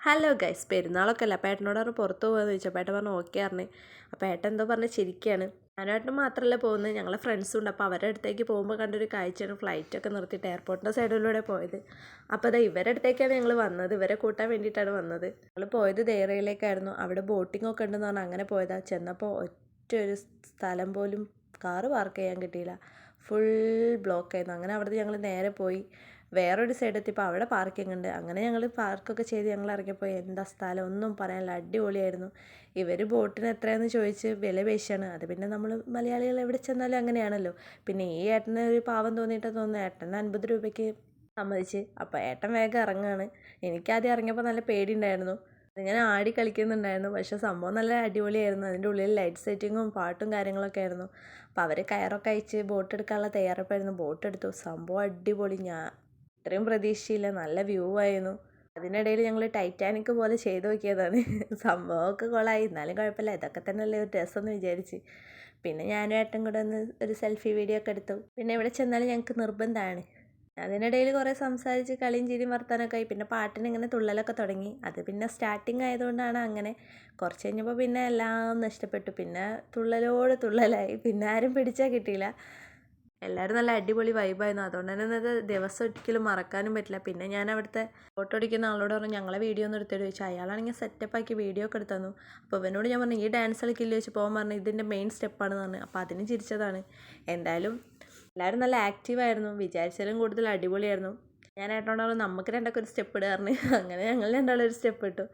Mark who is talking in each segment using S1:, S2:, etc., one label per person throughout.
S1: Hello guys പെരുന്നാളൊക്കെ അല്ല പറഞ്ഞു പുറത്ത് പോകാമെന്ന് ചോദിച്ചാൽ ഏട്ടൻ പറഞ്ഞു ഓക്കെ പറഞ്ഞു. അപ്പോൾ ഏട്ടൻ എന്തോ പറഞ്ഞ് ചിരിക്കുകയാണ് ഞാനായിട്ട് മാത്രമല്ല പോകുന്നത്. ഞങ്ങളെ ഫ്രണ്ട്സും ഉണ്ട്. അപ്പോൾ അവരുടെ അടുത്തേക്ക് പോകുമ്പോൾ കണ്ടൊരു കാഴ്ചയാണ്. ഫ്ലൈറ്റൊക്കെ നിർത്തിയിട്ട് എയർപോർട്ടിന്റെ സൈഡിലൂടെ പോയത്. അപ്പോൾ അതാ ഇവരുടെ അടുത്തേക്കാണ് ഞങ്ങൾ വന്നത്. ഇവരെ കൂട്ടാൻ വേണ്ടിയിട്ടാണ് വന്നത്. ഞങ്ങൾ പോയത് ദേറയിലേക്കായിരുന്നു അവിടെ ബോട്ടിംഗ് ഒക്കെ ഉണ്ടെന്ന് പറഞ്ഞാൽ അങ്ങനെ പോയതാണ് ചെന്നപ്പോൾ ഒറ്റ ഒരു സ്ഥലം പോലും കാറ് പാർക്ക് ചെയ്യാൻ കിട്ടിയില്ല. ഫുൾ ബ്ലോക്ക് ആയിരുന്നു. അങ്ങനെ അവിടുന്ന് ഞങ്ങൾ നേരെ പോയി. വേറൊരു സൈഡ് എത്തിയപ്പോൾ അവിടെ പാർക്കിംഗ് ഉണ്ട്. അങ്ങനെ ഞങ്ങൾ പാർക്കൊക്കെ ചെയ്ത് ഞങ്ങൾ ഇറങ്ങിയപ്പോൾ എന്താ സ്ഥലം? ഒന്നും പറയാനില്ല. അടിപൊളിയായിരുന്നു. ഇവർ ബോട്ടിന് എത്രയാണെന്ന് ചോദിച്ച് വില പേശിയാണ്. അത് പിന്നെ നമ്മൾ മലയാളികൾ എവിടെ ചെന്നാലും അങ്ങനെയാണല്ലോ. പിന്നെ ഈ ഏട്ടന് ഒരു പാവം തോന്നിയിട്ട് തോന്നുന്നു. ഏട്ടന് അൻപത് രൂപയ്ക്ക് സമ്മതിച്ച്. അപ്പോൾ ഏട്ടൻ വേഗം ഇറങ്ങുകയാണ് എനിക്കാദ്യം ഇറങ്ങിയപ്പോൾ നല്ല പേടിയുണ്ടായിരുന്നു. ഇങ്ങനെ ആടി കളിക്കുന്നുണ്ടായിരുന്നു. പക്ഷെ സംഭവം നല്ല അടിപൊളിയായിരുന്നു. അതിന്റെ ഉള്ളിൽ ലൈറ്റ് സെറ്റിങ്ങും പാട്ടും കാര്യങ്ങളൊക്കെ ആയിരുന്നു. അപ്പോൾ അവർ കയറൊക്കെ അയച്ച് ബോട്ട് എടുക്കാനുള്ള തയ്യാറെടുപ്പായിരുന്നു. ബോട്ട് എടുത്തു. സംഭവം അടിപൊളി. ഞാൻ ഇത്രയും പ്രതീക്ഷയില്ല. നല്ല വ്യൂ ആയിരുന്നു. അതിനിടയിൽ ഞങ്ങൾ ടൈറ്റാനിക് പോലെ ചെയ്തു നോക്കിയതാണ്. സംഭവമൊക്കെ കൊളായി. എന്നാലും കുഴപ്പമില്ല. ഇതൊക്കെ തന്നെയല്ലേ ഒരു രസമെന്ന് വിചാരിച്ച്. പിന്നെ ഞാനും ഏട്ടൻ കൂടെ ഒന്ന് ഒരു സെൽഫി വീഡിയോ ഒക്കെ എടുത്തു. പിന്നെ ഇവിടെ ചെന്നാലും ഞങ്ങൾക്ക് നിർബന്ധമാണ്. അതിനിടയിൽ കുറേ സംസാരിച്ച് കളിയും ചിരിയും വർത്താനൊക്കെ ആയി. പിന്നെ പാട്ടിന് ഇങ്ങനെ തുള്ളലൊക്കെ തുടങ്ങി. അത് പിന്നെ സ്റ്റാർട്ടിങ് ആയതുകൊണ്ടാണ് അങ്ങനെ. കുറച്ച് കഴിഞ്ഞപ്പോൾ പിന്നെ എല്ലാം നഷ്ടപ്പെട്ടു. പിന്നെ തുള്ളലോട് തുള്ളലായി. പിന്നെ ആരും പിടിച്ചാൽ കിട്ടിയില്ല. എല്ലാവരും നല്ല അടിപൊളി വൈബായിരുന്നു അതുകൊണ്ട് തന്നെ അത് ദിവസം ഒരിക്കലും മറക്കാനും പറ്റില്ല. പിന്നെ ഞാൻ അവിടുത്തെ ഫോട്ടോ അടിക്കുന്ന ആളോട് പറഞ്ഞു ഞങ്ങളെ വീഡിയോ ഒന്ന് എടുത്തിട്ട് ചോദിച്ചു. അയാളാണെങ്കിൽ സെറ്റപ്പാക്കി വീഡിയോ ഒക്കെ എടുത്തു തന്നു. അപ്പോൾ ഇവനോട് ഞാൻ പറഞ്ഞു ഈ ഡാൻസ് കളിക്കില്ല ചോദിച്ചു പോകാൻ പറഞ്ഞു ഇതിന്റെ മെയിൻ സ്റ്റെപ്പാണെന്ന് പറഞ്ഞു. അപ്പോൾ അതിന് ചിരിച്ചതാണ്. എന്തായാലും എല്ലാവരും നല്ല ആക്റ്റീവായിരുന്നു വിചാരിച്ചാലും കൂടുതൽ അടിപൊളിയായിരുന്നു. ഞാൻ ഏട്ടനോട് നമുക്ക് രണ്ടൊക്കെ ഒരു സ്റ്റെപ്പ് ഇടാറുണ്ട് അങ്ങനെ ഞങ്ങൾ രണ്ടാളും ഒരു സ്റ്റെപ്പ് ഇട്ടു.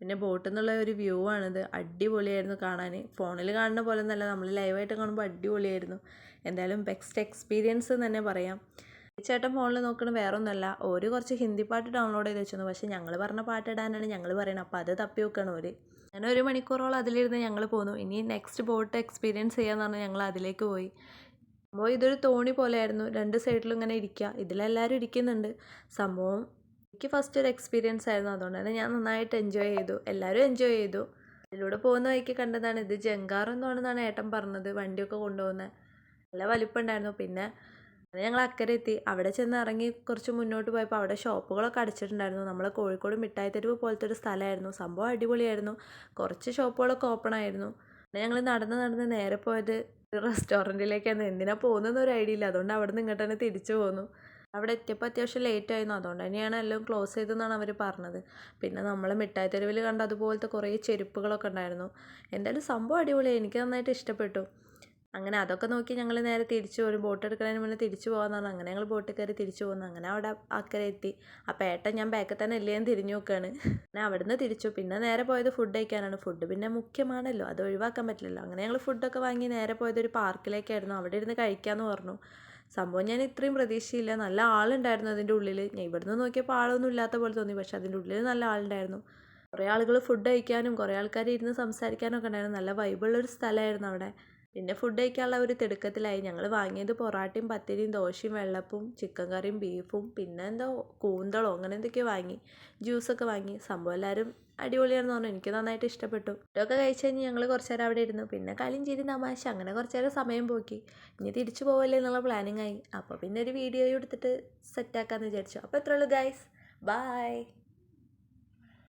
S1: പിന്നെ ബോട്ടിൽ നിന്നുള്ള ഒരു വ്യൂ ആണിത്. അടിപൊളിയായിരുന്നു കാണാൻ ഫോണിൽ കാണുന്ന പോലെ ഒന്നല്ല നമ്മൾ ലൈവായിട്ട് കാണുമ്പോൾ അടിപൊളിയായിരുന്നു. എന്തായാലും ബെസ്റ്റ് എക്സ്പീരിയൻസ് എന്ന് തന്നെ പറയാം. ചേട്ടൻ ഫോണിൽ നോക്കണ വേറെ ഒന്നുമല്ല ഒരു കുറച്ച് ഹിന്ദി പാട്ട് ഡൗൺലോഡ് ചെയ്ത് വെച്ചിരുന്നു. പക്ഷേ ഞങ്ങൾ പറഞ്ഞ പാട്ട് ഇടാനാണ് ഞങ്ങൾ പറയുന്നത് അപ്പോൾ അത് തപ്പി വെക്കണം ഒരു ഞാൻ ഒരു മണിക്കൂറോളം അതിലിരുന്ന് ഞങ്ങൾ പോന്നു. ഇനി നെക്സ്റ്റ് ബോട്ട് എക്സ്പീരിയൻസ് ചെയ്യാന്ന് പറഞ്ഞാൽ ഞങ്ങൾ അതിലേക്ക് പോയി. അപ്പോൾ ഇതൊരു തോണി പോലെയായിരുന്നു. രണ്ട് സൈഡിലും ഇങ്ങനെ ഇരിക്കുക ഇതിലെല്ലാവരും ഇരിക്കുന്നുണ്ട്. സംഭവം എനിക്ക് ഫസ്റ്റ് ഒരു എക്സ്പീരിയൻസ് ആയിരുന്നു. അതുകൊണ്ട് തന്നെ ഞാൻ നന്നായിട്ട് എൻജോയ് ചെയ്തു. എല്ലാവരും എൻജോയ് ചെയ്തു. അതിലൂടെ പോകുന്ന വഴിക്ക് കണ്ടതാണ് ഇത് ജങ്കാർ എന്നാണെന്നാണ് ഏട്ടൻ പറഞ്ഞത് വണ്ടിയൊക്കെ കൊണ്ടുപോകുന്നത് നല്ല വലിപ്പമുണ്ടായിരുന്നു പിന്നെ ഞങ്ങൾ അക്കരെ എത്തി അവിടെ ചെന്ന് ഇറങ്ങി കുറച്ച് മുന്നോട്ട് പോയപ്പോൾ അവിടെ ഷോപ്പുകളൊക്കെ അടച്ചിട്ടുണ്ടായിരുന്നു. നമ്മളെ കോഴിക്കോട് മിഠായി തെരുവ് പോലത്തെ ഒരു സ്ഥലമായിരുന്നു. സംഭവം അടിപൊളിയായിരുന്നു. കുറച്ച് ഷോപ്പുകളൊക്കെ ഓപ്പൺ ആയിരുന്നു. പിന്നെ ഞങ്ങൾ നടന്ന് നടന്ന് നേരെ പോയത് റെസ്റ്റോറന്റിലേക്കാണ് എന്തിനാണ് പോകുന്നതെന്ന് ഒരു ഐഡിയ ഇല്ല. അതുകൊണ്ട് അവിടെ നിന്ന് ഇങ്ങോട്ട് തന്നെ തിരിച്ചു പോന്നു. അവിടെ എത്തിയപ്പോൾ അത്യാവശ്യം ലേറ്റ് ആയിരുന്നു. അതുകൊണ്ട് തന്നെയാണ് എല്ലാം ക്ലോസ് ചെയ്തതെന്നാണ് അവർ പറഞ്ഞത്. പിന്നെ നമ്മൾ മിഠായി തെരുവിൽ കണ്ട അതുപോലത്തെ കുറേ ചെരുപ്പുകളൊക്കെ ഉണ്ടായിരുന്നു. എന്തായാലും സംഭവം അടിപൊളിയായി. എനിക്ക് നന്നായിട്ട് ഇഷ്ടപ്പെട്ടു. അങ്ങനെ അതൊക്കെ നോക്കി ഞങ്ങൾ നേരെ തിരിച്ചു ഒരു ബോട്ട് എടുക്കുന്നതിന് മുന്നേ തിരിച്ചു പോകാമെന്നാണ് അങ്ങനെ ഞങ്ങൾ ബോട്ടിൽ കയറി തിരിച്ചു പോകുന്നു അങ്ങനെ അവിടെ അക്കരെ എത്തി. അപ്പോൾ ഏട്ടൻ ഞാൻ ബാക്കിൽ തന്നെ എല്ലാം തിരിഞ്ഞു നോക്കുകയാണ് ഞാൻ അവിടുന്ന് തിരിച്ചു. പിന്നെ നേരെ പോയത് ഫുഡ് കഴിക്കാനാണ്. ഫുഡ് പിന്നെ മുഖ്യമാണല്ലോ. അത് ഒഴിവാക്കാൻ പറ്റില്ലല്ലോ. അങ്ങനെ ഞങ്ങൾ ഫുഡൊക്കെ വാങ്ങി നേരെ പോയത് ഒരു പാർക്കിലേക്കായിരുന്നു അവിടെ ഇരുന്ന് കഴിക്കാമെന്ന് പറഞ്ഞു. സംഭവം ഞാൻ ഇത്രയും പ്രതീക്ഷയില്ല. നല്ല ആളുണ്ടായിരുന്നു അതിന്റെ ഉള്ളിൽ ഞാൻ ഇവിടുന്ന് നോക്കിയപ്പോൾ ആളൊന്നും ഇല്ലാത്ത പോലെ തോന്നി. പക്ഷെ അതിന്റെ ഉള്ളിൽ നല്ല ആളുണ്ടായിരുന്നു. കുറേ ആളുകൾ ഫുഡ് കഴിക്കാനും കുറേ ആൾക്കാർ ഇരുന്ന് സംസാരിക്കാനൊക്കെ ഉണ്ടായിരുന്നു. നല്ല വൈബുള്ളൊരു സ്ഥലമായിരുന്നു അവിടെ. പിന്നെ ഫുഡ് കഴിക്കാനുള്ള ഒരു തിടുക്കത്തിലായി. ഞങ്ങൾ വാങ്ങിയത് പൊറാട്ടയും പത്തിരിയും ദോശയും വെള്ളപ്പും ചിക്കൻ കറിയും ബീഫും പിന്നെ എന്തോ കൂന്തളോ അങ്ങനെ എന്തൊക്കെയോ വാങ്ങി. ജ്യൂസൊക്കെ വാങ്ങി. സംഭവം എല്ലാവരും അടിപൊളിയാണെന്ന് പറഞ്ഞു. എനിക്ക് നന്നായിട്ട് ഇഷ്ടപ്പെട്ടു. ഇതൊക്കെ കഴിച്ച് കഴിഞ്ഞ് ഞങ്ങൾ കുറച്ച് നേരം അവിടെ ഇരുന്നു. പിന്നെ കളിയും ചിരി തമാശ. അങ്ങനെ കുറച്ച് നേരം സമയം പോക്കി. ഇനി തിരിച്ചു പോവല്ലേ എന്നുള്ള പ്ലാനിങ് ആയി. അപ്പോൾ പിന്നെ ഒരു വീഡിയോ എടുത്തിട്ട് സെറ്റാക്കാമെന്ന് വിചാരിച്ചു. അപ്പോൾ എത്രയുള്ളൂ ഗൈസ് ബായ്